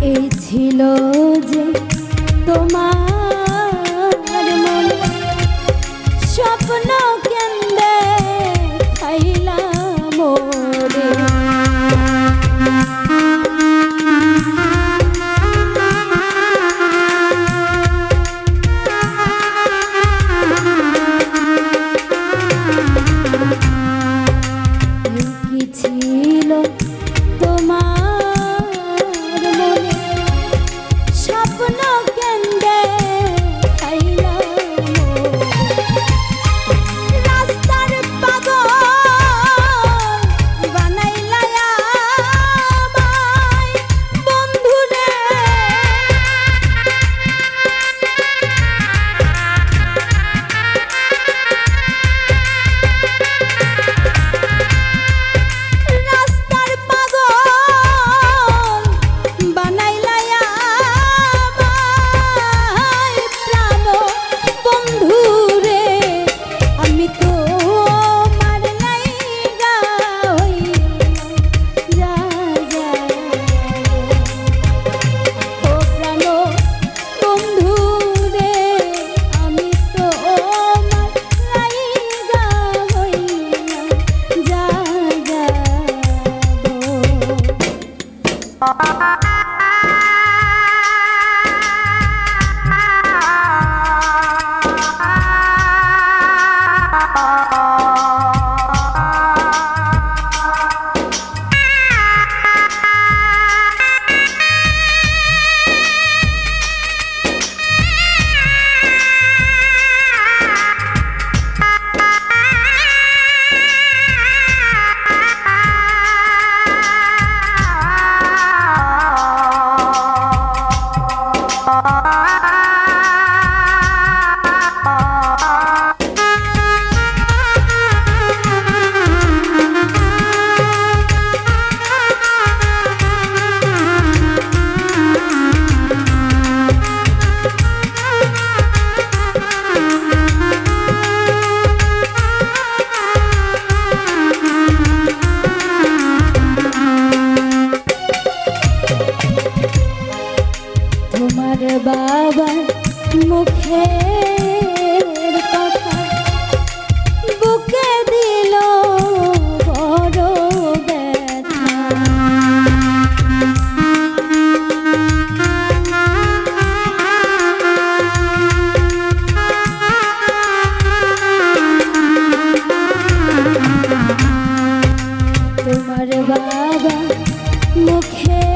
এই ছিল যে তোমার মনে। স্বপ্ন কেন্দ্রে খাইলাম 啊 আর বাবা মুখে